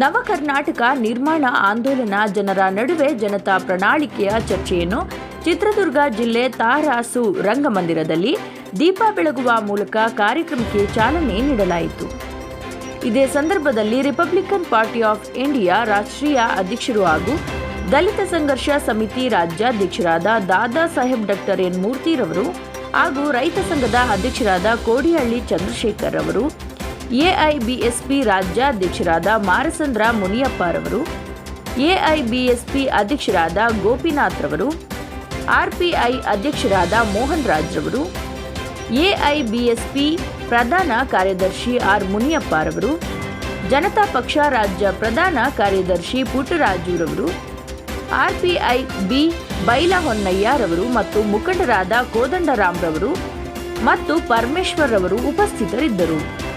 ನವ ಕರ್ನಾಟಕ ನಿರ್ಮಾಣ ಆಂದೋಲನ ಜನರ ನಡುವೆ ಜನತಾ ಪ್ರಣಾಳಿಕೆಯ ಚರ್ಚೆಯನ್ನು ಚಿತ್ರದುರ್ಗ ಜಿಲ್ಲೆ ತಾರಾಸು ರಂಗಮಂದಿರದಲ್ಲಿ ದೀಪ ಬೆಳಗುವ ಮೂಲಕ ಕಾರ್ಯಕ್ರಮಕ್ಕೆ ಚಾಲನೆ ನೀಡಲಾಯಿತು. ಇದೇ ಸಂದರ್ಭದಲ್ಲಿ ರಿಪಬ್ಲಿಕನ್ ಪಾರ್ಟಿ ಆಫ್ ಇಂಡಿಯಾ ರಾಷ್ಟ್ರೀಯ ಅಧ್ಯಕ್ಷರು ಹಾಗೂ ದಲಿತ ಸಂಘರ್ಷ ಸಮಿತಿ ರಾಜ್ಯಾಧ್ಯಕ್ಷರಾದ ದಾದಾ ಸಾಹೇಬ್ ಡಾಕ್ಟರ್ ಎನ್ ಮೂರ್ತಿರವರು ಹಾಗೂ ರೈತ ಸಂಘದ ಅಧ್ಯಕ್ಷರಾದ ಕೋಡಿಹಳ್ಳಿ ಚಂದ್ರಶೇಖರ್ ಅವರು ಎಐಬಿಎಸ್ಪಿ ರಾಜ್ಯಾಧ್ಯಕ್ಷರಾದ ಮಾರಸಂದ್ರ ಮುನಿಯಪ್ಪರವರು, ಎಐಬಿಎಸ್ಪಿ ಅಧ್ಯಕ್ಷರಾದ ಗೋಪಿನಾಥ್ ರವರು ಆರ್ಪಿಐ ಅಧ್ಯಕ್ಷರಾದ ಮೋಹನ್ ರಾಜ್ ರವರು ಎಐಬಿಎಸ್ಪಿ ಪ್ರಧಾನ ಕಾರ್ಯದರ್ಶಿ ಆರ್ ಮುನಿಯಪ್ಪರವರು ಜನತಾ ಪಕ್ಷ ರಾಜ್ಯ ಪ್ರಧಾನ ಕಾರ್ಯದರ್ಶಿ ಪುಟ್ಟರಾಜುರವರು, ಆರ್ಪಿಐ ಬಿ ಬೈಲಹೊನ್ನಯ್ಯರವರು ಮತ್ತು ಮುಖಂಡರಾದ ಕೋದಂಡರಾಮ್ರವರು ಮತ್ತು ಪರಮೇಶ್ವರ್ ರವರು ಉಪಸ್ಥಿತರಿದ್ದರು.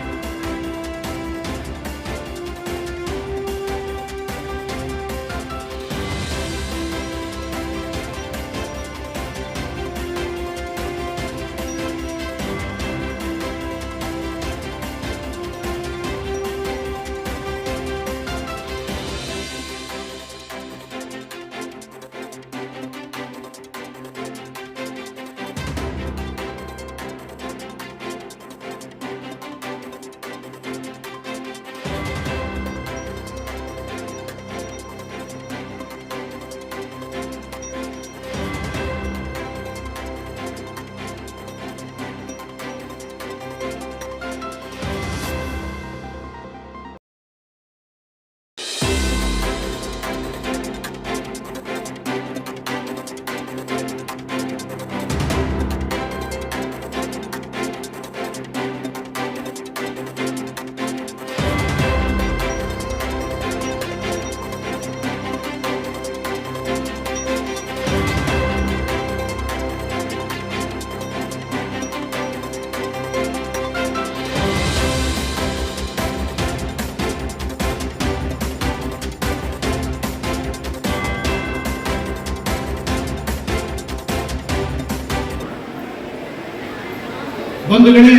ಬಂಧುಗಳೇ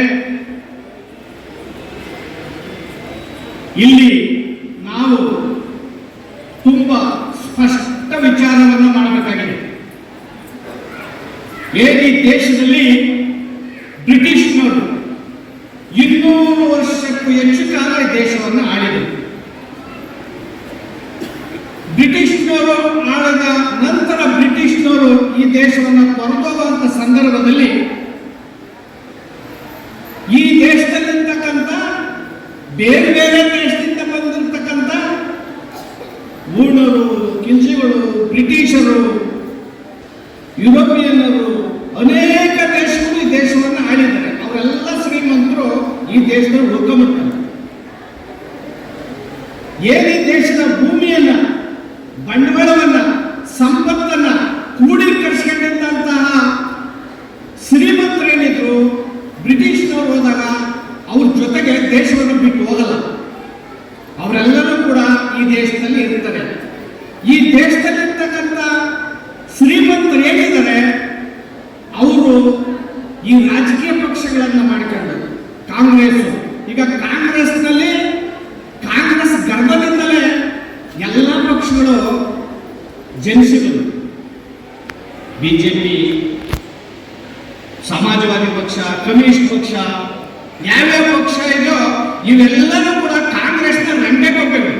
ಇಲ್ಲಿ ನಾವು ತುಂಬಾ ಸ್ಪಷ್ಟ ವಿಚಾರವನ್ನು ಮಾಡಬೇಕಾಗಿದೆ. ಹೇಗೆ ದೇಶದಲ್ಲಿ ಬ್ರಿಟಿಷ್ನವರು ಇನ್ನೂರು ವರ್ಷಕ್ಕೂ ಹೆಚ್ಚು ಕಾಲ ಈ ದೇಶವನ್ನು ಆಳಿದರು ಬ್ರಿಟಿಷ್ನವರು ಆಳದ ನಂತರ ಬ್ರಿಟಿಷ್ನವರು ಈ ದೇಶವನ್ನು ತೊರೆದೋಗುವಂತ ಸಂದರ್ಭದಲ್ಲಿ ಈ ದೇಶದಲ್ಲಿರ್ತಕ್ಕಂಥ ಬೇರೆ ಬೇರೆ ದೇಶದಿಂದ ಬಂದಿರತಕ್ಕಂಥ ಊಣರು ಕಿಲ್ಜಿಗಳು ಬ್ರಿಟಿಷರು ಯುರೋಪಿಯನ್ನರು ಅನೇಕ ದೇಶಗಳು ಈ ದೇಶವನ್ನು ಆಳಿದ್ದಾರೆ ಅವರೆಲ್ಲ ಶ್ರೀಮಂತರು ಈ ದೇಶದಲ್ಲಿ ಏನೇ ದೇಶದ ಭೂಮಿಯನ್ನ ಬಂಡವಾಳವನ್ನ ಸಂಪತ್ತನ್ನ ಕ್ರೋಢೀಕರಿಸ್ಕೊಂಡಿದ್ದಂತಹ ಶ್ರೀಮಂತರೇನಿದ್ರು ಬ್ರಿಟಿಷ್ನವರು ಹೋದಾಗ ಅವ್ರ ಜೊತೆಗೆ ದೇಶವನ್ನು ಬಿಟ್ಟು ಹೋಗಲ್ಲ ಅವರೆಲ್ಲರೂ ಕೂಡ ಈ ದೇಶದಲ್ಲಿ ಇರ್ತಾರೆ ಈ ದೇಶದಲ್ಲಿರ್ತಕ್ಕಂಥ ಶ್ರೀಮಂತರು ಏನಿದ್ದಾರೆ ಅವರು ಈ ರಾಜಕೀಯ ಪಕ್ಷಗಳನ್ನ ಮಾಡ್ಕೊಂಡು ಕಾಂಗ್ರೆಸ್ ಈಗ ಕಾಂಗ್ರೆಸ್ನಲ್ಲಿ ಕಾಂಗ್ರೆಸ್ ಗರ್ಭದಿಂದಲೇ ಎಲ್ಲ ಪಕ್ಷಗಳು ಜನಿಸಿದರು ಬಿಜೆಪಿ ಸಮಾಜವಾದಿ ಪಕ್ಷ ಕಮ್ಯುನಿಸ್ಟ್ ಪಕ್ಷ ಯಾವ್ಯಾವ ಪಕ್ಷ ಇದೆಯೋ ಇವೆಲ್ಲನೂ ಕೂಡ ಕಾಂಗ್ರೆಸ್ನ ರಂಡೆ ಹೋಗಬೇಕು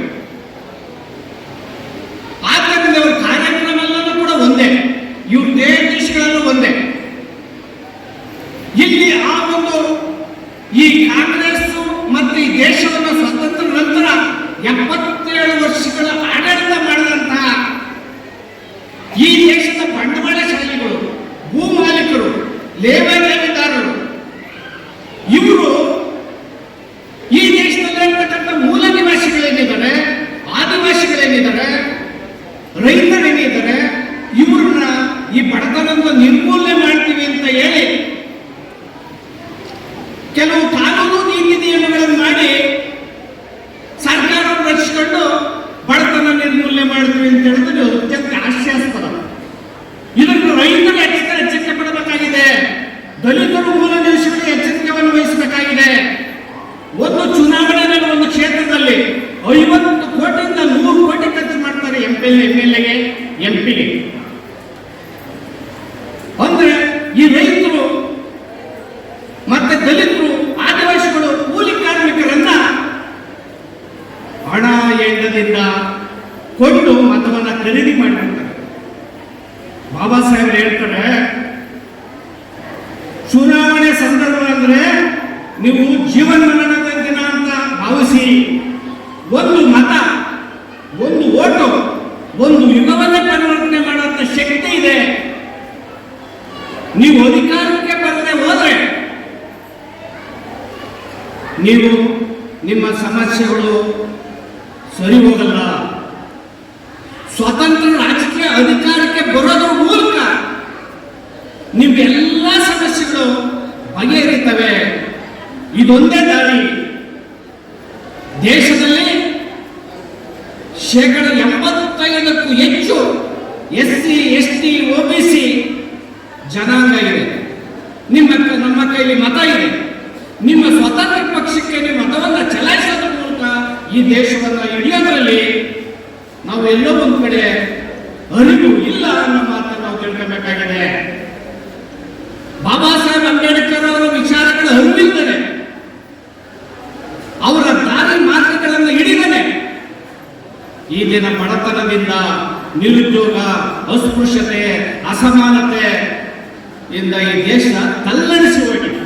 ಆದ್ದರಿಂದ ಅವ್ರ ಕಾರ್ಯಕ್ರಮ ಎಲ್ಲನೂ ಕೂಡ ಒಂದೇ ಇವ್ರ ದೇಶಗಳಲ್ಲೂ ಒಂದೇ ಇಲ್ಲಿ ಆ ಒಂದು ಈ ಕಾಂಗ್ರೆಸ್ ಮತ್ತು ಈ ದೇಶವನ್ನು ಸ್ವತಂತ್ರ ನಂತರ ಎಪ್ಪತ್ತೇಳು ವರ್ಷಗಳ ಆಡಳಿತ ಮಾಡಿದಂತಹ ಈ ದೇಶದ ಬಂಡವಾಳಶಾಲಿಗಳು ಭೂ ಮಾಲೀಕರು ಲೇವಾದೇವಿದಾರರು ಇವರು ಈ ದೇಶದಲ್ಲಿರ್ತಕ್ಕಂಥ ಮೂಲ ನಿವಾಸಿಗಳೇನಿದ್ದಾರೆ ಆದಿವಾಸಿಗಳೇನಿದ್ದಾರೆ ರೈತರೇನಿದ್ದಾರೆ ಇವ್ರನ್ನ ಈ ಬಡತನವನ್ನು ನಿರ್ಮೂಲನೆ ಮಾಡ್ತೀವಿ ಅಂತ ಹೇಳಿ ಕೆಲವು ಕಾನೂನು ನೀತಿ ನಿಯಮಗಳನ್ನು ಮಾಡಿ ಸರ್ಕಾರವನ್ನು ರಚಿಸಿಕೊಂಡು ಬಡತನ ನಿರ್ಮೂಲನೆ ಮಾಡ್ತೀವಿ ಅಂತ ಹೇಳಿದ್ರೆ ಅತ್ಯಂತ ಹಾಸ್ಯಾಸ್ಪದ ಇದನ್ನು ರೈತರು ಎಚ್ಚರಿಕೆ ಎಚ್ಚರಿಕೆ ಪಡಬೇಕಾಗಿದೆ ದಲಿತರು ಮೂಲ ನಿವಾಸಿಗಳು ಎಚ್ಚರಿಕೆಯನ್ನು ವಹಿಸಬೇಕಾಗಿದೆ ಒಂದು ಚುನಾವಣೆಯಲ್ಲಿ ಒಂದು ಕ್ಷೇತ್ರದಲ್ಲಿ ಐವತ್ತು ಕೋಟಿ ಹಣ ಎಣ್ಣದಿಂದ ಕೊಟ್ಟು ಮತವನ್ನ ಖರೀದಿ ಮಾಡಿಬಿಡ್ತಾರೆ ಬಾಬಾ ಸಾಹೇಬ್ ಹೇಳ್ತಾರೆ ಚುನಾವಣೆ ಸಂದರ್ಭ ಅಂದ್ರೆ ನೀವು ಜೀವನ ಮರಣದ ದಿನ ಅಂತ ಭಾವಿಸಿ ಒಂದು ಮತ ಒಂದು ಓಟು ಒಂದು ಯುಗವನ್ನೇ ಪರಿವರ್ತನೆ ಮಾಡುವಂತ ಶಕ್ತಿ ಇದೆ. ನೀವು ಅಧಿಕಾರಕ್ಕೆ ಬರದೆ ಹೋದ್ರೆ ನೀವು ನಿಮ್ಮ ಸಮಸ್ಯೆಗಳು ಸರಿ ಹೋಗಲ್ಲ. ಸ್ವತಂತ್ರ ರಾಜಕೀಯ ಅಧಿಕಾರಕ್ಕೆ ಬರೋದ್ರ ಮೂಲಕ ನಿಮ್ಗೆಲ್ಲ ಸಮಸ್ಯೆಗಳು ಬಗೆಹರಿತವೆ. ಇದೊಂದೇ ದಾರಿ. ದೇಶದಲ್ಲಿ ಶೇಕಡ ಜನಾಂಗ ಇದೆ ನಿಮ್ಮ ನಮ್ಮ ಕೈಯಲ್ಲಿ ಮತ ಇದೆ. ನಿಮ್ಮ ಸ್ವತಂತ್ರ ಪಕ್ಷಕ್ಕೆ ಮತವನ್ನು ಚಲಾಯಿಸೋದ್ರ ಮೂಲಕ ಈ ದೇಶವನ್ನು ಹಿಡಿಯೋದ್ರಲ್ಲಿ ನಾವು ಎಲ್ಲೋ ಒಂದು ಕಡೆ ಅರಿವು ಇಲ್ಲ ಅನ್ನೋ ಮಾತನ್ನು ನಾವು ತಿಳ್ಕೋಬೇಕಾಗಿದೆ. ಬಾಬಾ ಸಾಹೇಬ್ ಅಂಬೇಡ್ಕರ್ ಅವರ ವಿಚಾರಗಳ ಹರಿದಿದ್ದಾರೆ ಅವರ ದಾರಿ ಮಾರ್ಗಗಳನ್ನು ಹಿಡಿದಾನೆ. ಈ ದಿನ ಬಡತನದಿಂದ ನಿರುದ್ಯೋಗ, ಅಸ್ಪೃಶ್ಯತೆ, ಅಸಮಾನತೆ ಇಂದ ಈ ದೇಶ ತಲ್ಲಣಿಸಿ ಹೋಗಿದೆ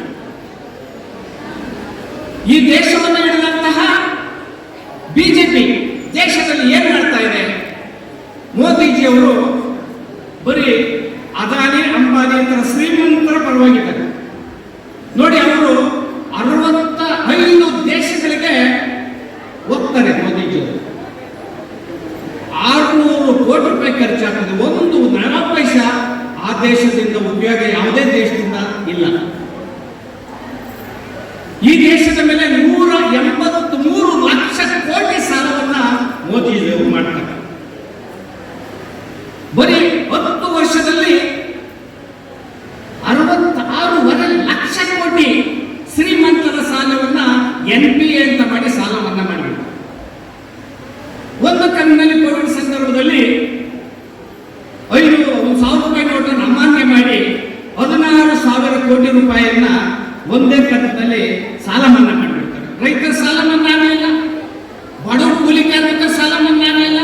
ಈ ದೇಶವನ್ನು ಹಿಡಿದಂತಹ ಬಿಜೆಪಿ ದೇಶದಲ್ಲಿ ಏನ್ ಮಾಡ್ತಾ ಇದೆ ಮೋದಿಜಿಯವರು ಬರೀ ಅದಾನಿ ಅಂಬಾನಿ ತರ ಶ್ರೀಮಂತರ ಪರವಾಗಿದ್ದಾರೆ ನೋಡಿ ಅವರು ಅರವತ್ತ ಐದು ದೇಶಗಳಿಗೆ ಹೋಗ್ತಾರೆ ಮೋದಿಜಿಯವರು ಆರುನೂರು ಕೋಟಿ ರೂಪಾಯಿ ಖರ್ಚಾಗ್ತದೆ ಒಂದು ನಯ ಪೈಸಾ ಆ ದೇಶದಿಂದ ಉಪಯೋಗ ಯಾವುದೇ ದೇಶದಿಂದ ಇಲ್ಲ. ಈ ದೇಶದ ಮೇಲೆ ನೂರ ಎಂಬತ್ತು ಮೂರು ಲಕ್ಷ ಕೋಟಿ ಸಾಲವನ್ನ ಮೋದಿ ಮಾಡ್ತಾರೆ ಬರೀ ಹತ್ತು ವರ್ಷದಲ್ಲಿ ಅರವತ್ತಾರೂವರೆ ಲಕ್ಷ ಕೋಟಿ ಶ್ರೀಮಂತರ ಸಾಲವನ್ನ ಎನ್ ಪಿ ಎ ಅಂತ ಮಾಡಿ ಸಾಲ ಮನ್ನಾ ಮಾಡಿಬಿಟ್ಟು ಒಂದು ಕಣ್ಣಿನಲ್ಲಿ ಕೋವಿಡ್ ಸಂದರ್ಭದಲ್ಲಿ ಐದು ಒಂದು ಸಾವಿರ ರೂಪಾಯಿ ನೋಟನ್ನು ಅಮಾನ್ಯ ಮಾಡಿ ಹದಿನಾರು ಸಾವಿರ ಕೋಟಿ ರೂಪಾಯಿಯನ್ನ ಒಂದೇ ಕಂತಿನಲ್ಲಿ ಸಾಲ ಮನ್ನಾ ಮಾಡಿಬಿಡ್ತಾರೆ ರೈತರ ಸಾಲ ಮನ್ನಾ ಆಗಲಿಲ್ಲ ಬಡವ ಕೂಲಿ ಕಾರ್ಮಿಕರ ಸಾಲ ಮನ್ನಾ ಆಗಲಿಲ್ಲ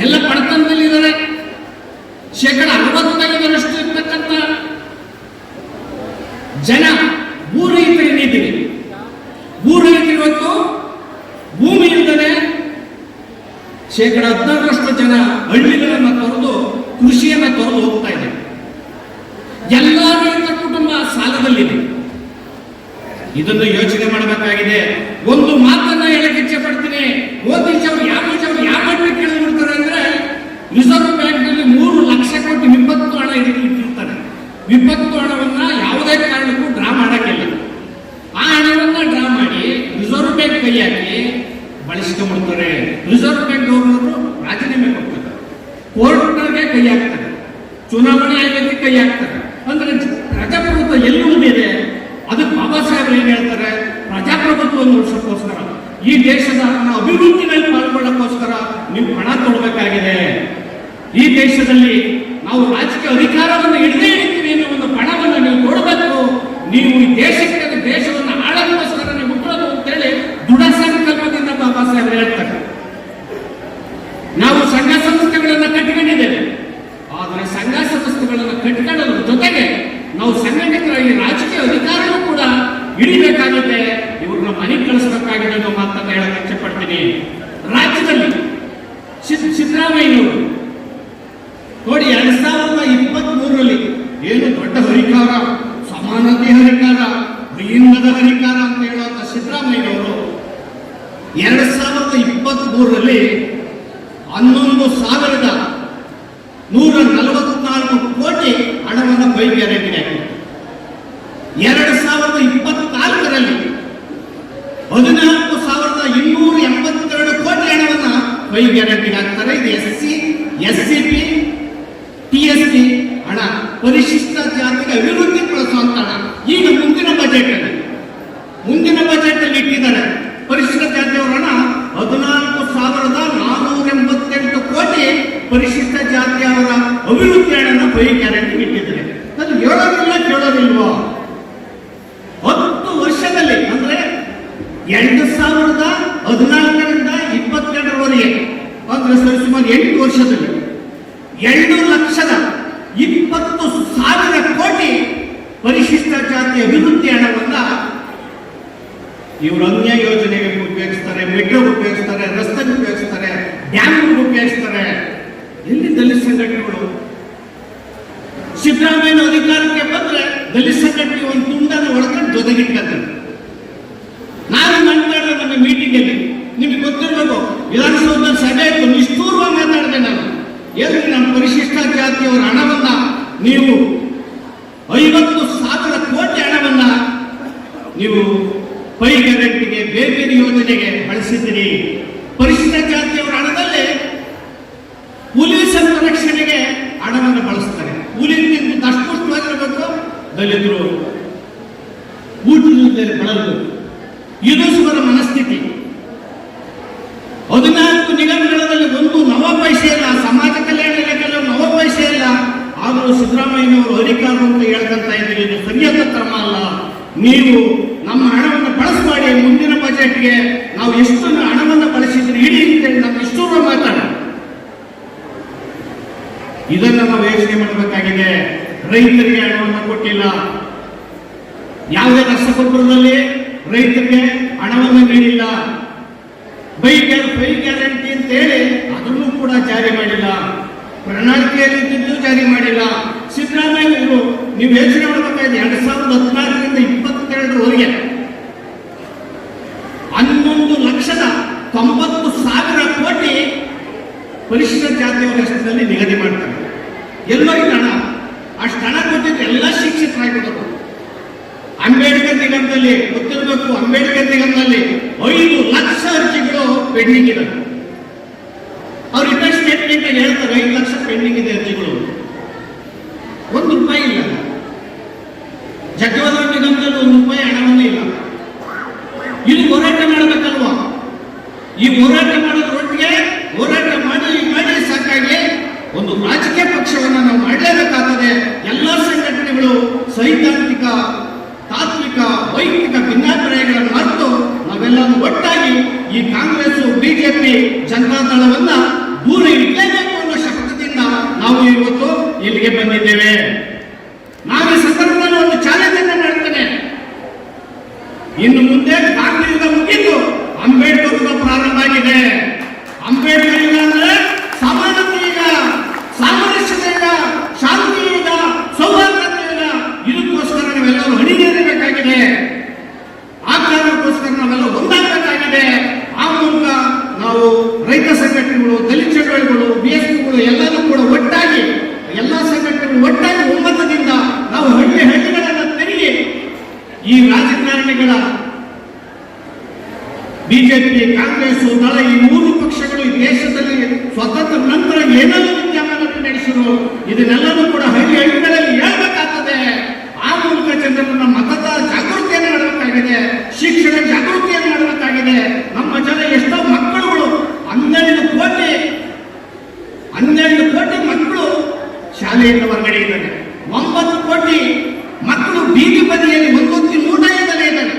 ಎಲ್ಲ ಬಡತನದಲ್ಲಿದ್ದಾರೆ ಶೇಕಡ ಅರವತ್ತೈದರಷ್ಟು ಇರ್ತಕ್ಕಂಥ ಜನ ಭೂರಹಿತರಿದ್ದೀವಿ ಭೂರಹಿತರು ಇವತ್ತು ಭೂಮಿ ಇಲ್ಲದೆ ಶೇಕಡ ಹದಿನಾರರಷ್ಟು ಜನ ಹಳ್ಳಿಗಳನ್ನ ತೊರೆದು ಕೃಷಿಯನ್ನ ತೊರೆದು ಹೋಗ್ತಾ ಇದೆ. ಎಲ್ಲ ರೈತ ಕುಟುಂಬ ಸಾಲದಲ್ಲಿದೆ. ಇದನ್ನು ಯೋಚನೆ ಮಾಡಬೇಕಾಗಿದೆ. ಒಂದು ಮಾತನ್ನ ಹೇಳಕ್ಕೆ ಇಚ್ಛೆ ಪಡ್ತೀನಿ ಮೋದಿಜಿ ಅವರು ಯಾವ ಅವರು ಯಾವ ಮಟ್ಟಕ್ಕೆ ಕೇಳಿಬಿಡ್ತಾರೆ ಅಂದ್ರೆ ರಿಸರ್ವ್ ಬ್ಯಾಂಕ್ನಲ್ಲಿ ಮೂರು ಲಕ್ಷ ಕೋಟಿ ವಿಪತ್ತು ಹಣ ಇಟ್ಟು- ಇಟ್ಟಿರ್ತಾರೆ ವಿಪತ್ತು ಹಣವನ್ನ ಯಾವುದೇ ಕಾರಣಕ್ಕೂ ಡ್ರಾ ಮಾಡಕ್ಕಿಲ್ಲ ಆ ಹಣವನ್ನ ಡ್ರಾ ಮಾಡಿ ರಿಸರ್ವ್ ಬ್ಯಾಂಕ್ ಕೈ ಹಾಕಿ ಬಳಸ್ಕೊಂಡ್ಬಿಡ್ತಾರೆ ರಿಸರ್ವ್ ಬ್ಯಾಂಕ್ ಗವರ್ನರು ರಾಜೀನಾಮೆ ಕೊಡ್ತಾರೆ ಕೋರ್ಟ್ಗೆ ಕೈ ಹಾಕ್ತಾರೆ ಚುನಾವಣೆ ಆಯೋಗಕ್ಕೆ ಕೈ ಹಾಕ್ತಾರೆ ಅಂದ್ರೆ ಜ- ಪ್ರಜಾಪ್ರಭುತ್ವ ಎಲ್ಲಿ ಉಳಿದಿದೆ ಅದಕ್ಕೆ ಬಾಬಾ ಸಾಹೇಬ್ ಏನ್ ಹೇಳ್ತಾರೆ ಉಳಿಸೋಕ್ಕೋಸ್ಕರ ಈ ದೇಶದ ಅಭಿವೃದ್ಧಿಯಲ್ಲಿ ಪಾಲ್ಗೊಳ್ಳೋಕ್ಕೋಸ್ಕರ ನೀವು ಹಣ ಕೊಡಬೇಕಾಗಿದೆ. ಈ ದೇಶದಲ್ಲಿ ನಾವು ರಾಜಕೀಯ ಅಧಿಕಾರವನ್ನು ಹಿಡಿದೇ ಇರ್ತೀವಿ ಅನ್ನೋ ಒಂದು ಪಣವನ್ನು ನೀವು ಕೊಡಬೇಕು ನೀವು ಈ ದೇಶಕ್ಕೆ ದೇಶವನ್ನು ಆಳಕ್ಕೋಸ್ಕರ ನೀವು ಕೊಡೋದು ಅಂತೇಳಿ ದೃಢ ಸಂಕಲ್ಪದಿಂದ ಬಾಬಾ ಸಾಹೇಬ್ ಹೇಳ್ತಾರೆ. ನಾವು ಸಂಘ ಸಂಸ್ಥೆಗಳನ್ನ ಅನ್ನೋ ಮಾತನ್ನ ಹೇಳಕ್ ಇಚ್ಛೆ ಪಡ್ತೀನಿ ರಾಜ್ಯದಲ್ಲಿ ಸಿದ್- ಸಿದ್ದರಾಮಯ್ಯನವರು ನೋಡಿ ಎರಡ್ ಸಾವಿರದ ಇಪ್ಪತ್ತ್ ಮೂರರಲ್ಲಿ ಏನು ದೊಡ್ಡ ಹರಿಕಾರ ಸಮಾನತೆ ಹರಿಕಾರ ಲಿಂಗದ ಹರಿಕಾರ ಅಂತ ಹೇಳುವಂತ ಸಿದ್ದರಾಮಯ್ಯನವರು ಎರಡ್ ಸಾವಿರದ ಇಪ್ಪತ್ತ್ ಮೂರರಲ್ಲಿ ಹನ್ನೊಂದು ಸಾವಿರದ ನೂರ ನಲವತ್ನಾಲ್ಕು ಕೋಟಿ ಹಣವನ್ನು ಬೈ ಗ್ಯಾರಂಟಿಗೆ ಹಾಕಿದ್ರು ಎರಡು ಸಾವಿರದ ಇಪ್ಪತ್ನಾಲ್ಕರಲ್ಲಿ ಹದಿನಾಲ್ಕು ಸಾವಿರದ ಇನ್ನೂರ ಎಂಬತ್ತೆರಡು ಕೋಟಿ ಹಣವನ್ನ ಬೈ ಗ್ಯಾರಂಟಿಗೆ ಹಾಕ್ತಾರೆ ಇದು S C S C P T S P ಹಣ ಪರಿಶಿಷ್ಟ ಜಾತಿಗೆ ಅಭಿವೃದ್ಧಿ ಪಡಿಸುವಂತ ಹಣ ಈಗ ಮುಂದಿನ ಬಜೆಟ್ ಅಲ್ಲಿ ಮುಂದಿನ ಬಜೆಟ್ ಅಲ್ಲಿ ಇಟ್ಟಿದ್ದಾರೆ ಪರಿಶಿಷ್ಟ ಜಾತಿಯವರ ಹಣ ಹದಿನಾಲ್ಕು ಸಾವಿರದ ನಾನೂರ ಎಂಬತ್ತೆಂಟು ಕೋಟಿ ಪರಿಶಿಷ್ಟ ಜಾತಿಯವರ ಅಭಿವೃದ್ಧಿ ಹಣನ ಬೈ ಗ್ಯಾರಂಟಿ ಇಟ್ಟಿದ್ದಾರೆ ಅದು ಹೇಳೋದಿಲ್ಲ ಕೇಳೋದಿಲ್ವೋ ಹತ್ತು ವರ್ಷದಲ್ಲಿ ಅಂದ್ರೆ ಎರಡು ಸಾವಿರದ ಹದಿನಾಲ್ಕರಿಂದ ಕಾಂಗ್ರೆಸ್ ಅವರು ಸುಮಾರು ಎಂಟು ವರ್ಷದಲ್ಲಿ ಎರಡು ಲಕ್ಷದ ಇಪ್ಪತ್ತು ಸಾವಿರ ಕೋಟಿ ಪರಿಶಿಷ್ಟ ಜಾತಿ ಅಭಿವೃದ್ಧಿ ಹಣವನ್ನ ಇವರು ಅನ್ಯ ಯೋಜನೆಗೆ ಉಪಯೋಗಿಸ್ತಾರೆ ಮೆಟ್ರೋ ಉಪಯೋಗಿಸ್ತಾರೆ ರಸ್ತೆ ಉಪಯೋಗಿಸ್ತಾರೆ ಡ್ಯಾಮ್ ಉಪಯೋಗಿಸ್ತಾರೆ. ಎಲ್ಲಿ ದಲಿತ ಸಂಘಟನೆಗಳು? ಸಿದ್ದರಾಮಯ್ಯ ಅಧಿಕಾರಕ್ಕೆ ಬಂದ್ರೆ ದಲಿತ ಸಂಘಟನೆ ಒಂದು ತುಂಡನ ಒಳಗಡೆ ಜೊತೆಗಿಟ್ಟ ನಾನು ಮಾತನಾಡಿದ ನನ್ನ ಮೀಟಿಂಗ್ ಅಲ್ಲಿ. ನಿಮ್ಗೆ ಗೊತ್ತಿರ್ಬೇಕು, ವಿಧಾನಸೌಧ ಸಭೆ ಇತ್ತು ನಿಷ್ಠೂರ್ವ ಮಾತಾಡಿದೆ ನಾನು ಎಲ್ಲಿ ನಮ್ಮ ಜಾತಿಯವರ ಹಣವನ್ನ ನೀವು ಐವತ್ತು ಸಾವಿರ ಕೋಟಿ ಹಣವನ್ನ ನೀವು ಪೈ ಬೇರೆ ಬೇರೆ ಯೋಜನೆಗೆ ಬಳಸಿದ್ದೀರಿ. ಪರಿಶಿಷ್ಟ ಜಾತಿಯವರ ಹಣದಲ್ಲಿ ಹುಲಿ ಸಂರಕ್ಷಣೆಗೆ ಹಣವನ್ನು ಬಳಸ್ತಾರೆ. ಹುಲಿ ಅಸ್ಪಷ್ಟವಾಗಿರಬೇಕು ದಲಿತರು ಊಟದಲ್ಲಿ ಬಳಲಬೇಕು ಇದು ಸುವರ ಮನಸ್ಥಿತಿ ಹದಿನಾಲ್ಕು ನಿಗಮಗಳಲ್ಲಿ ಒಂದು ನವ ಪೈಸೆ ಇಲ್ಲ ಸಮಾಜ ಕಲ್ಯಾಣ ಇಲಾಖೆಯಲ್ಲಿ ನವ ಪೈಸೆ ಇಲ್ಲ ಆದರೂ ಸಿದ್ದರಾಮಯ್ಯನವರು ಅಧಿಕಾರ ಅಂತ ಹೇಳ್ಕೊಂತ ಇದ್ದೀರಿ ಇದು ಸರಿಯಾದ ಕ್ರಮ ಅಲ್ಲ ನೀವು ನಮ್ಮ ಹಣವನ್ನು ಬಳಸಬೇಡಿ ಮುಂದಿನ ಬಜೆಟ್ಗೆ ನಾವು ಎಷ್ಟು ಹಣವನ್ನು ಬಳಸಿದ್ರಿ ಇಡಿ ಅಂತೇಳಿ ನಾವು ಇಷ್ಟು ಮಾತಾಡ ಇದನ್ನ ನಾವು ಯೋಚನೆ ಮಾಡಬೇಕಾಗಿದೆ ರೈತರಿಗೆ ಹಣವನ್ನು ಕೊಟ್ಟಿಲ್ಲ ಯಾವುದೇ ರಸಗೊಬ್ಬರದಲ್ಲಿ ರೈತರಿಗೆ ಹಣವನ್ನು ನೀಡಿಲ್ಲ ಬೈ ಗ್ಯಾರ- ಬೈ ಗ್ಯಾರಂಟಿ ಅಂತ ಹೇಳಿ ಅದನ್ನು ಕೂಡ ಜಾರಿ ಮಾಡಿಲ್ಲ ಪ್ರಣಾಳಿಕೆಯಲ್ಲಿ ಇದ್ದಿದ್ದು ಜಾರಿ ಮಾಡಿಲ್ಲ ಸಿದ್ದರಾಮಯ್ಯ ಅವರು ನೀವು ಯೋಚನೆ ಮಾಡಬೇಕಾಗಿದೆ ಎರಡ್ ಸಾವಿರದ ಹದಿನಾಲ್ಕರಿಂದ ಇಪ್ಪತ್ತೆರಡರವರೆಗೆ ಹನ್ನೊಂದು ಲಕ್ಷದ ತೊಂಬತ್ತು ಸಾವಿರ ಕೋಟಿ ಪರಿಶಿಷ್ಟ ಜಾತಿ ಹೆಸರಿನಲ್ಲಿ ನಿಗದಿ ಮಾಡ್ತಾರೆ. ಎಲ್ಲೋ ಹಣ. ಅಷ್ಟು ಹಣ ಕೊಟ್ಟಿದ್ದು ಎಲ್ಲ ಶಿಕ್ಷಕರಾಗಿರೋದು ಅಂಬೇಡ್ಕರ್ ನಿಗಮದಲ್ಲಿ ಗೊತ್ತಿರಬೇಕು, ಅಂಬೇಡ್ಕರ್ ನಿಗಮದಲ್ಲಿ ಐದು ಲಕ್ಷ ಅರ್ಜಿಗಳು ಪೆಂಡಿಂಗ್ ಇದೆ. ಅವ್ರು ಇದ್ದ ಸ್ಟೇಟ್ಮೆಂಟ್ ಹೇಳ್ತಾರೆ, ಐದು ಲಕ್ಷ ಪೆಂಡಿಂಗ್ ಇದೆ ಅರ್ಜಿಗಳು ಒಂದು ರೂಪಾಯಿ ಇಲ್ಲ ಜಗ್ಗವರ ನಿಗಮದಲ್ಲಿ ಒಂದು ರೂಪಾಯಿ ಹಣವನ್ನೇ ಇಲ್ಲ ಇಲ್ಲಿ ಹೋರಾಟ ಮಾಡಬೇಕಲ್ವಾ ಈ ಹೋರಾಟ ಮಾಡೋದ್ರೊಟ್ಟಿಗೆ ಹೋರಾಟ ಮಾಡಿ ಮಾಡಿ ಸಾಕಾಗಿ ಒಂದು ರಾಜಕೀಯ ಪಕ್ಷವನ್ನು ನಾವು ಮಾಡಲೇಬೇಕಾಗ್ತದೆ ಎಲ್ಲ ಸಂಘಟನೆಗಳು ಸೈದ್ಧಾಂತಿಕ ತಾತ್ವಿಕ ವೈಯಕ್ತಿಕ ಭಿನ್ನಾಭಿಪ್ರಾಯಗಳನ್ನು ಮರೆತು ನಾವೆಲ್ಲರೂ ಒಟ್ಟಾಗಿ ಈ ಕಾಂಗ್ರೆಸ್ ಬಿಜೆಪಿ ಜನತಾದಳವನ್ನ ದೂರ ಇಡಲೇಬೇಕು ಅನ್ನೋ ಶಕ್ತದಿಂದ ನಾವು ಇವತ್ತು ಇಲ್ಲಿಗೆ ಬಂದಿದ್ದೇವೆ ನಾನು ಈ ಸಂದರ್ಭದಲ್ಲಿ ಒಂದು ಚಾಲೆಂಜ್ ಅನ್ನು ಮಾಡ್ತೇನೆ ಇನ್ನು ಮುಂದೆ ಗಾಂಧಿ ಯುಗ ಮುಗಿದು ಅಂಬೇಡ್ಕರ್ ಯುಗ ಪ್ರಾರಂಭ ಆಗಿದೆ ಅಂಬೇಡ್ಕರ್ ಯುಗ ಅಂದ್ರೆ ಸಮಾನತೆ ಯುಗ ಸಾಮರಸ್ಯತೆ ಯುಗ ಶಾಂತಿ ಯುಗ ಸೌಹಾರ್ದತೆ ಯುಗ ಇದಕ್ಕೋಸ್ಕರ ನಾವೆಲ್ಲರೂ ಹಣಿಗೇರಬೇಕಾಗಿದೆ ಆ ಕಾರಣಕ್ಕೋಸ್ಕರ ನಾವೆಲ್ಲ ಒಂದಾಗಬೇಕಾಗಿದೆ ಆ ಮೂಲಕ ನಾವು ರೈತ ಸಂಘಟನೆಗಳು ದಲಿತ ಚಳವಳಿಗಳು ಬಿ ಎಸ್ ಪಿಗಳು ಎಲ್ಲರೂ ಕೂಡ ಒಟ್ಟಾಗಿ ಎಲ್ಲ ಸಂಘಟನೆಗಳು ಒಟ್ಟಾಗಿ ಒಮ್ಮತದಿಂದ ನಾವು ಹಳ್ಳಿ ಹಳ್ಳಿಗಳನ್ನು ತೆರಿಗೆ ಈ ರಾಜಕಾರಣಿಗಳ ಬಿಜೆಪಿ, ಕಾಂಗ್ರೆಸ್ ದಳ ಈ ಮೂರು ಪಕ್ಷಗಳು ಈ ದೇಶದಲ್ಲಿ ಸ್ವತಂತ್ರ ನಂತರ ಏನೆಲ್ಲ ವಿದ್ಯಮಾನವನ್ನು ನಡೆಸಿದ್ರು ಇದನ್ನೆಲ್ಲವೂ ಕೂಡ ಹಳ್ಳಿ ಹಳ್ಳಿಗಳಲ್ಲಿ ಹೇಳ್ಬೇಕಾಗ್ತದೆ. ಆ ಮೂಲಕ ಜನರನ್ನ ಮತದ ಜಾಗೃತಿಯನ್ನು ಮಾಡಬೇಕಾಗಿದೆ ಶಿಕ್ಷಣ ಜಾಗೃತಿಯನ್ನು ಮಾಡಬೇಕಾಗಿದೆ ನಮ್ಮ ಜನ ಎಷ್ಟೋ ಮಕ್ಕಳುಗಳು, ಹನ್ನೆರಡು ಕೋಟಿ ಹನ್ನೆರಡು ಕೋಟಿ ಮಕ್ಕಳು ಶಾಲೆಯಿಂದ ಹೊರಗಡೆ ಇದ್ದಾರೆ ಒಂಬತ್ತು ಕೋಟಿ ಮಕ್ಕಳು ಬೀದಿ ಬದಿಯಲ್ಲಿ ಒಂದೊಂದು ನೂಟ ಇದ್ದಾರೆ ಇದ್ದಾರೆ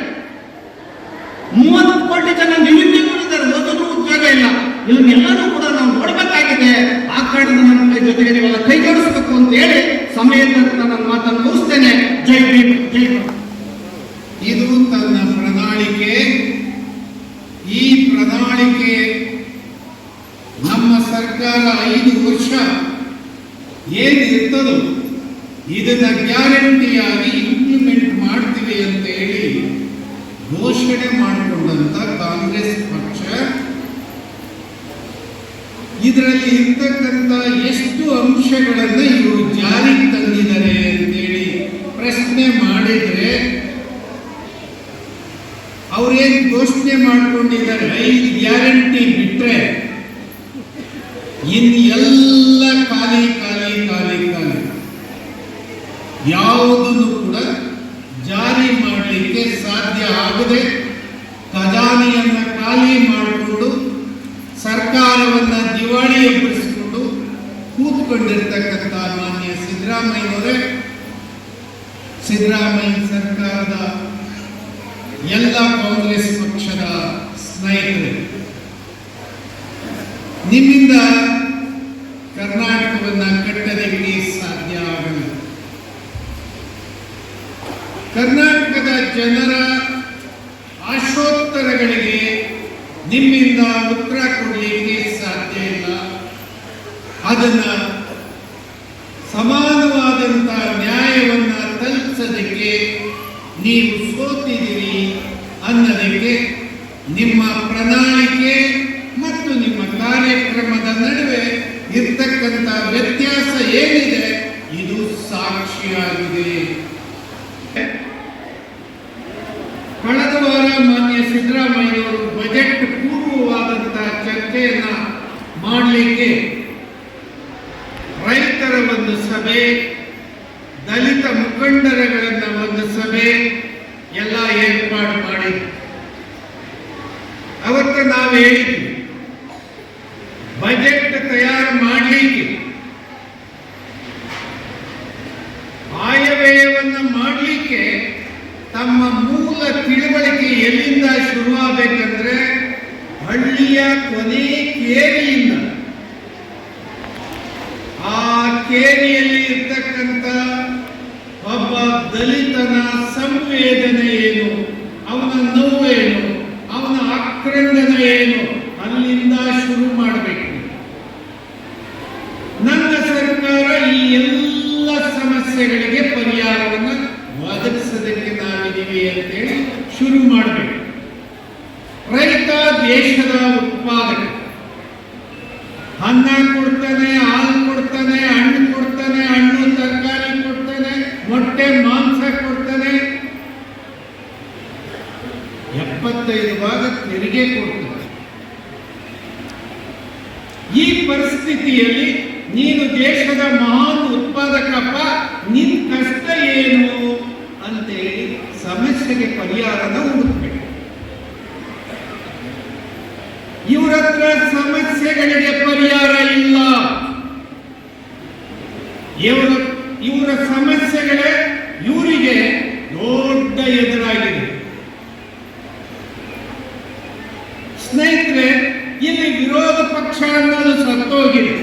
ಮೂವತ್ತು ಕೋಟಿ ಜನ ನಿರುದ್ಯೋಗಿಗಳಿದ್ದಾರೆ ಓದೋದು ಉದ್ಯೋಗ ಇಲ್ಲ ಇದನ್ನೆಲ್ಲರೂ ಕೂಡ ನಾವು ನೋಡಬೇಕಾಗಿದೆ ಆ ಕಾರಣದಿಂದ ನಮ್ಮ ಕೈ ಜೊತೆಗೆ ನೀವೆಲ್ಲ ಕೈ ಜೋಡಿಸಬೇಕು ಅಂತ ಹೇಳಿ ಸಮಯದ ನನ್ನ ಮಾತನ್ನು ಮುಗಿಸ್ತೇನೆ ಜೈ ಭೀಮ್ ಜೈ ಭಾರತ್. ಇದು ತನ್ನ ಪ್ರಣಾಳಿಕೆ ಈ ಪ್ರಣಾಳಿಕೆ ನಮ್ಮ ಸರ್ಕಾರ ಐದು ವರ್ಷ. ಏನಿರ್ತದೋ ಇದನ್ನ ಗ್ಯಾರಂಟಿಯಾಗಿ ಇಂಪ್ಲಿಮೆಂಟ್ ಮಾಡ್ತೀವಿ ಅಂತ ಹೇಳಿ ಘೋಷಣೆ ಮಾಡಿಕೊಂಡಂತ ಕಾಂಗ್ರೆಸ್ ಪಕ್ಷ. ಇದರಲ್ಲಿ ಇರ್ತಕ್ಕಂಥ ಎಷ್ಟು ಅಂಶಗಳನ್ನು ಇವರು ಜಾರಿಗೆ ತಂದಿದ್ದಾರೆ ಅಂತೇಳಿ ಪ್ರಶ್ನೆ ಮಾಡಿದ್ರೆ, ಅವ್ರೇನ್ ಘೋಷಣೆ ಮಾಡ್ಕೊಂಡಿದ್ದಾರೆ? ಐದು ಗ್ಯಾರಂಟಿ ಬಿಟ್ರೆ ಇನ್ ಎಲ್ಲ ಖಾಲಿ ಖಾಲಿ ಖಾಲಿ ಖಾಲಿ. ಯಾವುದನ್ನು ಕೂಡ ಜಾರಿ ಮಾಡಲಿಕ್ಕೆ ಸಾಧ್ಯ ಆಗದೆ ಖಜಾನೆಯನ್ನ ಖಾಲಿ ಮಾಡಿಕೊಂಡು ಸರ್ಕಾರವನ್ನ ದಿವಾಳಿ ಎಬ್ಬಿಸಿಕೊಂಡು ಕೂತ್ಕೊಂಡಿರ್ತಕ್ಕಂಥ ಮಾನ್ಯ ಸಿದ್ದರಾಮಯ್ಯವರೇ ಸಿದ್ದರಾಮಯ್ಯ ಸರ್ಕಾರದ ಎಲ್ಲ ಕಾಂಗ್ರೆಸ್ ಪಕ್ಷದ ಸ್ನೇಹಿತರೆ, ನಿಮ್ಮಿಂದ ಕರ್ನಾಟಕವನ್ನ ಕಟ್ಟಲಿಕ್ಕೆ ಸಾಧ್ಯ ಆಗಲ್ಲ. ಕರ್ನಾಟಕದ ಜನರ ಆಶೋತ್ತರಗಳಿಗೆ ನಿಮ್ಮಿಂದ ಉತ್ತರ ಕೊಡಲಿಕ್ಕೆ ಸಾಧ್ಯ ಇಲ್ಲ. ಅದನ್ನು ಸಮಾನವಾದಂಥ ನ್ಯಾಯವನ್ನು ತಲುಪಿಸೋದಕ್ಕೆ ನೀವು ಸೋತಿದ್ದೀರಿ ಅನ್ನೋದಕ್ಕೆ ನಿಮ್ಮ ಪ್ರಣಾಳಿಕೆ ಮತ್ತು ನಿಮ್ಮ ಕಾರ್ಯಕ್ರಮದ ನಡುವೆ ಇರ್ತಕ್ಕಂಥ ವ್ಯತ್ಯಾಸ ಏನಿದೆ ಇದು ಸಾಕ್ಷಿಯಾಗಿದೆ ಕಳೆದ ವಾರ ಮಾನ್ಯ ಸಿದ್ದರಾಮಯ್ಯವರು ಬಜೆಟ್ ಪೂರ್ವವಾದಂತಹ ಚರ್ಚೆಯನ್ನ ಮಾಡಲಿಕ್ಕೆ ರೈತರ ಒಂದು ಸಭೆ ದಲಿತ ಮುಖಂಡರುಗಳನ್ನ ಒಂದು ಸಭೆ ಎಲ್ಲ ಏರ್ಪಾಡು ಮಾಡಿ ಅವತ್ತು ನಾವು ಹೇಳಿದ್ವಿ ಬಜೆಟ್ ತಯಾರು ಮಾಡಲಿಕ್ಕೆ ಆಯವ್ಯಯವನ್ನು ಮಾಡಲಿಕ್ಕೆ ತಮ್ಮ ಮೂಲ ತಿಳುವಳಿಕೆ ಎಲ್ಲಿಂದ ಶುರುವಾಗಬೇಕಂದ್ರೆ ಹಳ್ಳಿಯ ಕೊನೆ ಕೇರಿಯಿಂದ ಆ ಕೇರಿಯಲ್ಲಿ ಇರ್ತಕ್ಕಂಥ ಒಬ್ಬ ದಲಿತನ ಸಂವೇದನೆ ಏನು? ಅವನ ನೋವೇನು ಅವನ ಆಕ್ರಂದನ ಏನು ಅಲ್ಲಿಂದ ಶುರು ಮಾಡಬೇಕು ನನ್ನ ಸರ್ಕಾರ ಈ ಎಲ್ಲ ಸಮಸ್ಯೆಗಳಿಗೆ ಪರಿಹಾರವನ್ನು ಒದಗಿಸೋದಕ್ಕೆ ನಾವಿದ್ದೀವಿ ಅಂತೇಳಿ ಶುರು ಮಾಡಬೇಕು ರೈತ ದೇಶದ ಉತ್ಪಾದಕ ಅನ್ನ ಕೊಡ್ತಾನೆ ಹಾಲು ಕೊಡ್ತಾನೆ ಹಣ್ಣು ಕೊಡ್ತಾನೆ ಹಣ್ಣು ತರಕಾರಿ ಕೊಡ್ತಾನೆ ಮೊಟ್ಟೆ ಮಾಂಸ ಕೊಡ್ತಾನೆ ಎಪ್ಪತ್ತೈದು ಭಾಗ ತೆರಿಗೆ ಕೊಡ್ತಾನೆ ಈ ಪರಿಸ್ಥಿತಿಯಲ್ಲಿ ನೀನು ದೇಶದ ಮಹಾನ್ ಉತ್ಪಾದಕಪ್ಪ ನಿನ್ ಕಷ್ಟ ಏನು ಅಂತೇಳಿ ಸಮಸ್ಯೆಗೆ ಪರಿಹಾರನ ಹುಡುಕ್ಬೇಕು ಇವ್ರ ಹತ್ರ ಸಮಸ್ಯೆಗಳಿಗೆ ಪರಿಹಾರ ಇಲ್ಲ. ಇವರ ಇವರ ಸಮಸ್ಯೆಗಳೇ ಇವರಿಗೆ ದೊಡ್ಡ ಎದುರಾಗಿದೆ ಸ್ನೇಹಿತರೆ ಇಲ್ಲಿ ವಿರೋಧ ಪಕ್ಷ ಅನ್ನೋದು ಸತ್ತೋಗಿದೆ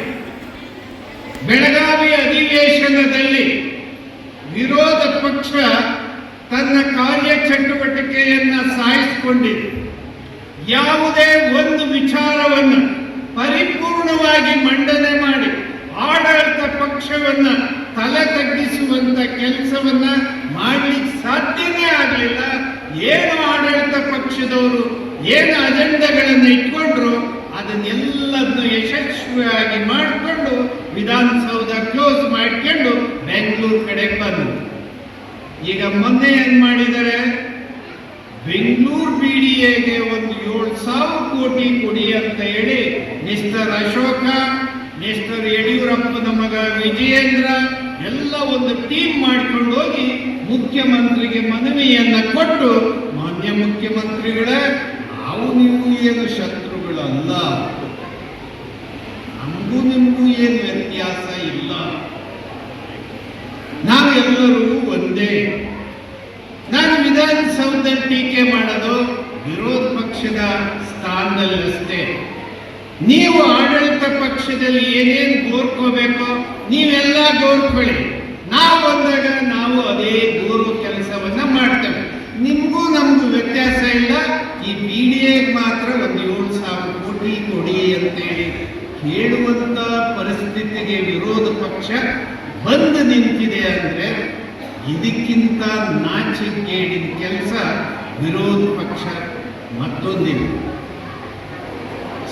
ಬೆಳಗಾವಿ ಅಧಿವೇಶನದಲ್ಲಿ ವಿರೋಧ ಪಕ್ಷ ತನ್ನ ಕಾರ್ಯ ಚಟುವಟಿಕೆಯನ್ನ ಸಾಯಿಸಿಕೊಂಡಿದೆ ಯಾವುದೇ ಒಂದು ವಿಚಾರವನ್ನು ಪರಿಪೂರ್ಣವಾಗಿ ಮಂಡನೆ ಮಾಡಿ ಆಡಳಿತ ಪಕ್ಷವನ್ನ ತಲೆ ತಗ್ಗಿಸುವಂತ ಕೆಲಸವನ್ನ ಮಾಡ್ಲಿಕ್ಕೆ ಸಾಧ್ಯನೇ ಆಗಲಿಲ್ಲ ಏನು ಆಡಳಿತ ಪಕ್ಷದವರು ಏನು ಅಜೆಂಡಾಗಳನ್ನು ಇಟ್ಕೊಂಡ್ರು ಅದನ್ನೆಲ್ಲದನ್ನು ಯಶಸ್ವಿಯಾಗಿ ಮಾಡಿಕೊಂಡು ವಿಧಾನಸೌಧ ಕ್ಲೋಸ್ ಮಾಡ್ಕೊಂಡು ಬೆಂಗಳೂರು ಕಡೆ ಬಂದರು ಈಗ ಮೊನ್ನೆ ಏನ್ ಮಾಡಿದ್ದಾರೆ? ಬೆಂಗಳೂರು ಬಿ ಡಿ ಎಗೆ ಒಂದು ಏಳು ಸಾವಿರ ಕೋಟಿ ಕೊಡಿ ಅಂತ ಹೇಳಿ ಮಿಸ್ಟರ್ ಅಶೋಕ, ಮಿಸ್ಟರ್ ಯಡಿಯೂರಪ್ಪನ ಮಗ ವಿಜಯೇಂದ್ರ, ಎಲ್ಲ ಒಂದು ಟೀಮ್ ಮಾಡ್ಕೊಂಡು ಹೋಗಿ ಮುಖ್ಯಮಂತ್ರಿಗೆ ಮನವಿಯನ್ನ ಕೊಟ್ಟು ಮಾನ್ಯ ಮುಖ್ಯಮಂತ್ರಿಗಳೇ ನಾವು ನೀವು ಏನು ಶತ್ರುಗಳಲ್ಲ? ನಮಗೂ ನಿಮಗೂ ಏನು ವ್ಯತ್ಯಾಸ ಇಲ್ಲ? ನಾವೆಲ್ಲರೂ ಒಂದೇ. ನಾನು ವಿಧಾನಸೌಧ ಟೀಕೆ ಮಾಡೋದು ವಿರೋಧ ಪಕ್ಷದ ಸ್ಥಾನದಲ್ಲಷ್ಟೇ ನೀವು ಆಡಳಿತ ಪಕ್ಷದಲ್ಲಿ ಏನೇನು ಗೋರ್ಕೋಬೇಕೋ ನೀವೆಲ್ಲ ಗೋರ್ಕೊಳ್ಳಿ. ನಾವು ಬಂದಾಗ ನಾವು ಅದೇ ದೂರು ಕೆಲಸವನ್ನ ಮಾಡ್ತೇವೆ. ನಿಮಗೂ ನಮಗೂ ವ್ಯತ್ಯಾಸ ಇಲ್ಲ. ಈ ಬಿ ಮಾತ್ರ ಒಂದು ಏಳು ಸಾವಿರ ಕೋಟಿ ಕೊಡಿ ಅಂತೇಳಿ ಕೇಳುವಂತ ಪರಿಸ್ಥಿತಿಗೆ ವಿರೋಧ ಪಕ್ಷ ಬಂದು ನಿಂತಿದೆ ಅಂದ್ರೆ ಇದಕ್ಕಿಂತ ನಾಚಿಗೇಡಿನ ಕೆಲಸ ವಿರೋಧ ಪಕ್ಷ ಮತ್ತೊಂದಿಲ್ಲ.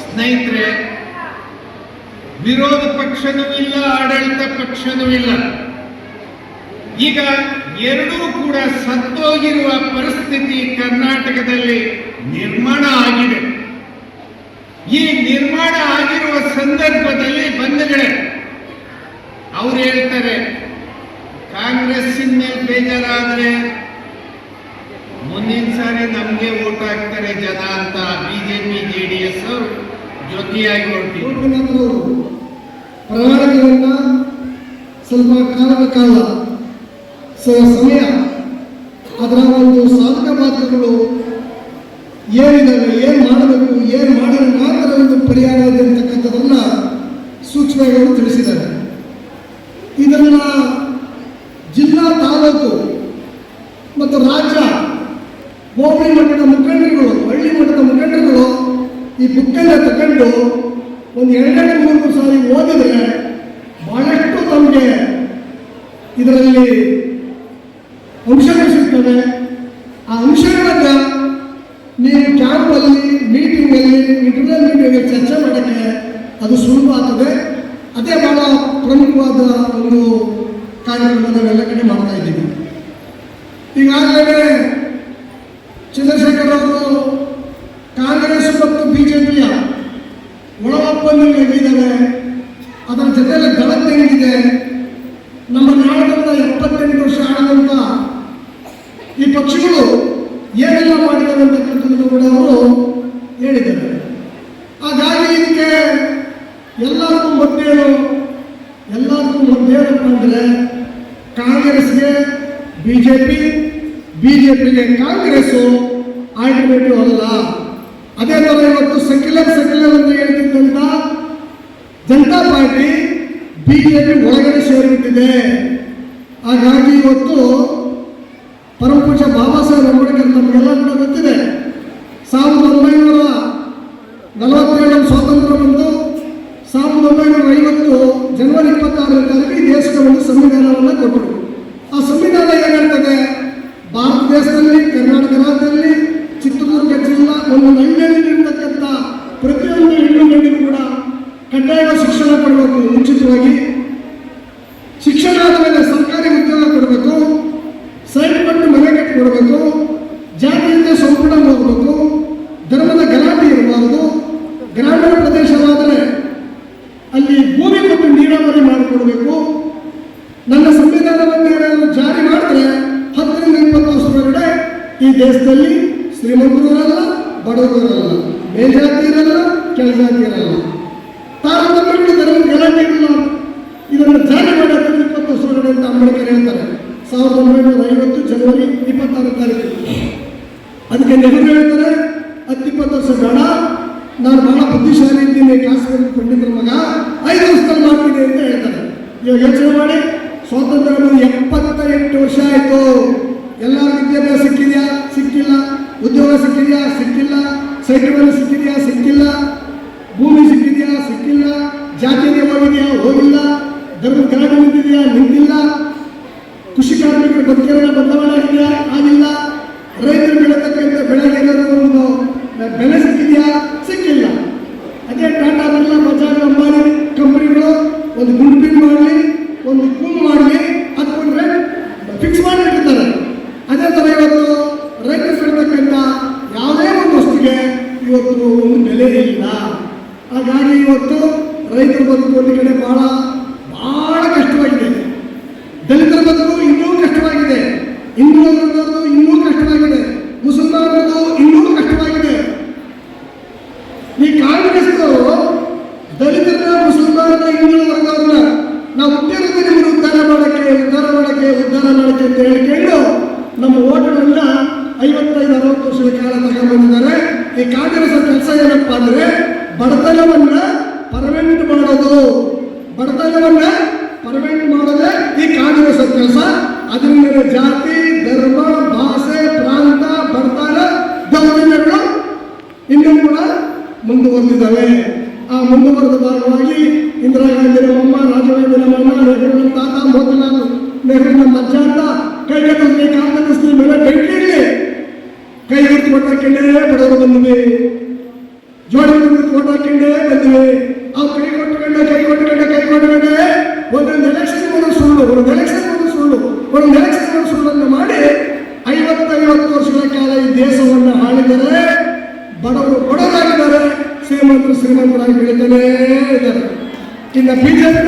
ಸ್ನೇಹಿತರೆ, ವಿರೋಧ ಪಕ್ಷನೂ ಇಲ್ಲ, ಆಡಳಿತ ಪಕ್ಷನೂ ಇಲ್ಲ. ಈಗ ಎರಡೂ ಕೂಡ ಸತ್ತೋಗಿರುವ ಪರಿಸ್ಥಿತಿ ಕರ್ನಾಟಕದಲ್ಲಿ ನಿರ್ಮಾಣ ಆಗಿದೆ. ಈ ನಿರ್ಮಾಣ ಆಗಿರುವ ಸಂದರ್ಭದಲ್ಲಿ ಬಂಧುಗಳೇ, ಅವ್ರು ಹೇಳ್ತಾರೆ, ಕಾಂಗ್ರೆಸ್ಸಿನ ಮೇಲೆ ಬೇಜಾರಾದ್ರೆ ಮುಂದಿನ ಸಾರಿ ನಮ್ಗೆ ಓಟ್ ಹಾಕ್ತಾರೆ ಜನ ಅಂತ ಬಿಜೆಪಿ ಜೆ ಡಿ ಎಸ್ ಅವರು ಜೊತೆಯಾಗಿ ಲೋಕನಾಥರು ಪ್ರಣಾಳಿಕೆಯನ್ನ ಸ್ವಲ್ಪ ಕಾಲದ ಕಾಲ ಸಮಯ. ಅದರ ಒಂದು ಸಾಧಕ ಬಾಧಕಗಳು ಏನಿದ್ದಾವೆ ಏನು ಮಾಡಬೇಕು, ಏನು ಮಾಡಿದ್ರೆ ಮಾತ್ರ ಒಂದು ಪರಿಹಾರ ಇದೆ ಅಂತಕ್ಕಂಥದ್ದನ್ನ ಸೂಕ್ಷ್ಮವಾಗಿ ಅವರು ತಿಳಿಸಿದ್ದಾರೆ. ಇದನ್ನ ಜಿಲ್ಲಾ ತಾಲೂಕು ಮತ್ತು ರಾಜ್ಯ ಹೋಬಳಿ ಮಟ್ಟದ ಮುಖಂಡರುಗಳು, ಹಳ್ಳಿ ಮಟ್ಟದ ಮುಖಂಡರುಗಳು ಈ ಬುಕ್ಕನ್ನು ತಗೊಂಡು ಒಂದು ಎರಡೆರಡು ಮೂರು ಸಾರಿ ಓದಿದ್ರೆ ಬಹಳಷ್ಟು ನಮಗೆ ಇದರಲ್ಲಿ ಅಂಶಗಳು ಸಿಗ್ತವೆ ಆ ಅಂಶಗಳನ್ನ ನೀವು ಕ್ಯಾಂಪಲ್ಲಿ ಮೀಟಿಂಗಲ್ಲಿ ಇಂಟರ್ನಲ್ ಮೀಟಿಂಗಲ್ಲಿ ಚರ್ಚೆ ಮಾಡೋಕ್ಕೆ ಅದು ಸುಲಭ ಆಗ್ತದೆ. ಅದೇ ಬಹಳ ಪ್ರಮುಖವಾದ ಒಂದು ಕಾರ್ಯಕ್ರಮದ ನಾವೆಲ್ಲ ಕಡೆ ಮಾಡ್ತಾ ಇದ್ದೀವಿ. ಈಗಾಗಲೇ ಚಂದ್ರಶೇಖರ್ ಅವರು ಕಾಂಗ್ರೆಸ್ ಮತ್ತು ಬಿಜೆಪಿಯ ಒಳ ಒಪ್ಪಂದಗಳು ಅದರ ಜೊತೆಯಲ್ಲಿ ಗಣತಿ ಹೆಂಗಿದೆ ನಮ್ಮ ನಾಡದ ಎಪ್ಪತ್ತೆಂಟು ವರ್ಷ ಆಳದಂತ ಬಿ ಜೆ ಪಿಗೆ ಕಾಂಗ್ರೆಸ್ಸು ಆಲ್ಟರ್ನೇಟಿವ್ ಅಲ್ಲ ಅದೇ ಥರ ಇವತ್ತು ಸೆಕ್ಯುಲರ್ ಸೆಕ್ಯುಲರ್ ಅಂತ ಹೇಳ್ತಿದ್ದಂತ Janata party B J P ಒಳಗಡೆ ಸೇರಿಬಿಟ್ಟಿದೆ. ಹಾಗಾಗಿ ಇವತ್ತು ಪರಮಪೂಜ ಬಾಬಾ ಸಾಹೇಬ್ ಅಂಬೇಡ್ಕರ್ ನಮಗೆಲ್ಲ ಗೊತ್ತಿದೆ. ದೇಶದಲ್ಲಿ ಶ್ರೀಮಂತರು ಇರಲ್ಲ ಬಡವರು ಇರಲ್ಲ. ಮೇಲ್ಜಾತಿ ಇರಲ್ಲ ಕೆಳಜಾತಿ ಇರಲ್ಲ ತಾರತಮ್ಯಗಳು ಧರ್ಮದ ಗಲಾಟೆ ಇರಲ್ಲ ಇದನ್ನು ಜಾರಿ ಮಾಡಿ ಹತ್ತರಿಂದ ಇಪ್ಪತ್ತು ವರ್ಷದೊಳಗಡೆ ಅಂತ ಅಂಬೇಡ್ಕರ್ ಹೇಳ್ತಾರೆ ಸಾವಿರದ ಒಂಬೈನೂರ ಐವತ್ತು ಜನವರಿ ಇಪ್ಪತ್ತಾರು ತಾರೀಕು ಅದಕ್ಕೆ ನೆಹರು ಹೇಳ್ತಾರೆ ಹತ್ತಿಪ್ಪತ್ತು ವರ್ಷ ಬೇಡ ನಾನು ಬಹಳ ಬುದ್ಧಿಶಾಲಿ ಇದ್ದೀನಿ ಕಾಶ್ಮೀರ ಪಂಡಿತರ ಮಗ ಐದು ವರ್ಷದಲ್ಲಿ ಮಾಡ್ತೀನಿ ಅಂತ ಹೇಳ್ತಾರೆ ಇವಾಗ ಯೋಚನೆ ಮಾಡಿ ಸ್ವಾತಂತ್ರ್ಯ ಬಂದು ಎಪ್ಪತ್ತ ಎಂಟು ವರ್ಷ ಆಯಿತು ಎಲ್ಲರ ವಿದ್ಯಾಭ್ಯಾಸ ಸಿಕ್ಕಿದೆಯಾ ಸಿಕ್ಕಿಲ್ಲ ಉದ್ಯೋಗ ಸಿಕ್ಕಿದೆಯಾ ಸಿಕ್ಕಿಲ್ಲ ಸೈಕಲ್ ಸಿಕ್ಕಿದೆಯಾ? ಸಿಕ್ಕಿಲ್ಲ. ಭೂಮಿ ಸಿಕ್ಕಿದೆಯಾ? ಸಿಕ್ಕಿಲ್ಲ. ಜಾತಿ ಹೋಗಿದೆಯಾ ಹೋಗಿಲ್ಲ. ಧರ್ಮದ ಗಲಾಟೆ ನಿಂತಿದೆಯಾ? ನಿಂತಿಲ್ಲ. ಕೃಷಿ ಕಾರ್ಮಿಕರ ಬದುಕಿನ ಬದಲಾವಣೆ ಆಗಿದೆಯಾ ಆಗಿಲ್ಲ. ರೈತರು ಬೆಳೆತಕ್ಕಂಥ ಏನಾದ್ರು ಒಂದು ಬೆಲೆ ಸಿಕ್ಕಿದೆಯಾ? ಸಿಕ್ಕಿಲ್ಲ. ಅದೇ ಟಾಟಾ ಬಿರ್ಲಾ, ಬಜಾಜ್, ಅಂಬಾನಿ ಕಂಪನಿಗಳು ಒಂದು ಗುಂಪಿನ ಮಾಡಲಿ ಒಂದು ಕೂಮ್ ಮಾಡಲಿ ಅದಕೊಂಡ್ರೆ ಫಿಕ್ಸ್ ಮಾಡಿಟ್ಟಿರ್ತಾರೆ ಅದೇ ಥರ ಇವತ್ತು ರೈತರು ಬೆಳೆತಕ್ಕಂಥ ಯಾವುದೇ ಒಂದು ವಸ್ತುಗೆ ಇವತ್ತು ಒಂದು ಬೆಲೆ ಇಲ್ಲ ಹಾಗಾಗಿ ಇವತ್ತು ರೈತರ ಬದುಕು ಒಂದು ಕಡೆ ಬಹಳ ಬಹಳ ಕಷ್ಟವಾಗಿದೆ ದಲಿತರ ಬದುಕು ಇನ್ನೂ ಕಷ್ಟವಾಗಿದೆ ಹಿಂದುಳಿದವರದ್ದು ಇನ್ನೂ ಕಷ್ಟವಾಗಿದೆ ಮುಸಲ್ಮಾನರದ್ದು ಇನ್ನೂ ಕಷ್ಟವಾಗಿದೆ ಈ ಕಾಂಗ್ರೆಸ್ನವರು ದಲಿತರ ಮುಸಲ್ಮಾನರ ಹಿಂದುಳಿದವರನ್ನ ನಾವು ಉದ್ಯೋಗದಲ್ಲಿ ಉದ್ಧಾರ ಮಾಡಕ್ಕೆ ಉದ್ಧಾರ ಮಾಡಕ್ಕೆ ಉದ್ಧಾರ ಮಾಡಕ್ಕೆ ಅಂತ ಹೇಳ್ಕೊಂಡು ಎಲೆಕ್ಷನ್ ಸುಳ್ಳು, ಒಂದು ಎಲೆಕ್ಷನ್ ಒಂದು ಸುಳ್ಳು, ಒಂದು ಎಲೆಕ್ಷನ್ ಸುಳ್ಳನ್ನು ಮಾಡಿ ಐವತ್ತೈವತ್ತು ವರ್ಷಗಳ ಕಾಲ ಈ ದೇಶವನ್ನು ಆಳಿದರೆ ಬಡವರು ಬಡವರಾಗಿದ್ದಾರೆ, ಶ್ರೀಮಂತರು ಶ್ರೀಮಂತರಾಗಿ ಬೆಳೀತಾನೇ ಇದ್ದಾರೆ. ಇನ್ನು ಬಿಜೆಪಿ